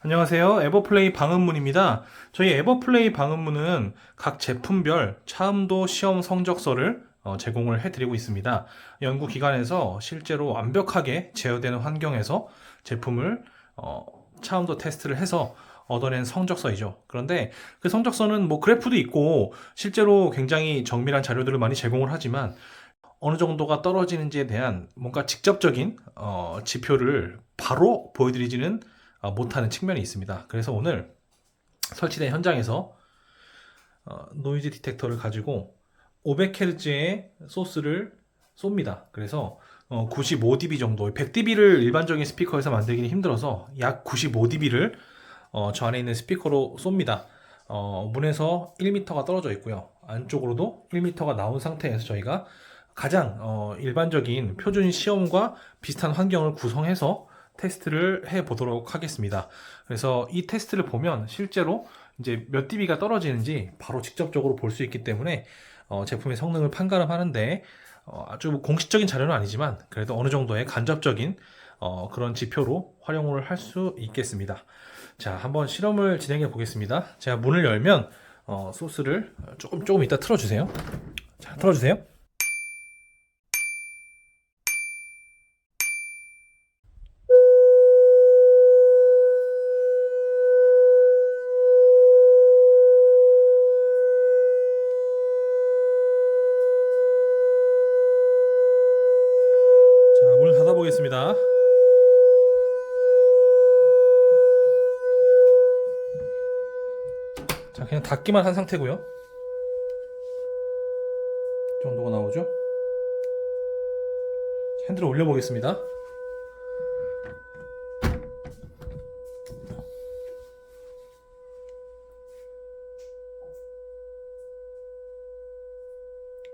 안녕하세요. 에버플레이 방음문입니다. 저희 에버플레이 방음문은 각 제품별 차음도 시험 성적서를 어, 제공을 해드리고 있습니다. 연구기관에서 실제로 완벽하게 제어되는 환경에서 제품을 어, 차음도 테스트를 해서 얻어낸 성적서이죠. 그런데 그 성적서는 뭐 그래프도 있고 실제로 굉장히 정밀한 자료들을 많이 제공을 하지만 어느 정도가 떨어지는지에 대한 뭔가 직접적인 어, 지표를 바로 보여드리지는 어, 못하는 측면이 있습니다. 그래서 오늘 설치된 현장에서 어, 노이즈 디텍터를 가지고 500Hz의 소스를 쏩니다. 그래서 어, 95dB 정도, 100dB를 일반적인 스피커에서 만들기는 힘들어서 약 95dB를 어, 저 안에 있는 스피커로 쏩니다. 어, 문에서 1m가 떨어져 있고요. 안쪽으로도 1m가 나온 상태에서 저희가 가장 어, 일반적인 표준 시험과 비슷한 환경을 구성해서 테스트를 해 보도록 하겠습니다. 그래서 이 테스트를 보면 실제로 이제 몇 dB가 떨어지는지 바로 직접적으로 볼 수 있기 때문에 어, 제품의 성능을 판가름하는데 어, 아주 공식적인 자료는 아니지만 그래도 어느 정도의 간접적인 어, 그런 지표로 활용을 할 수 있겠습니다. 자, 한번 실험을 진행해 보겠습니다. 제가 문을 열면 어, 소스를 조금 조금 이따 틀어주세요. 자, 틀어주세요. 보겠습니다. 자, 그냥 닫기만 한 상태고요. 이 정도가 나오죠? 핸들을 올려보겠습니다.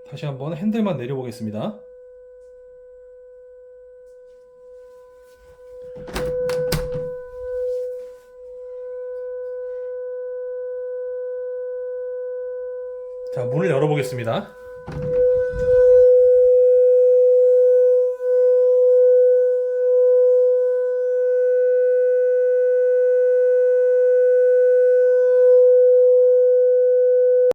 다시 한번 핸들만 내려보겠습니다. 자, 문을 열어보겠습니다.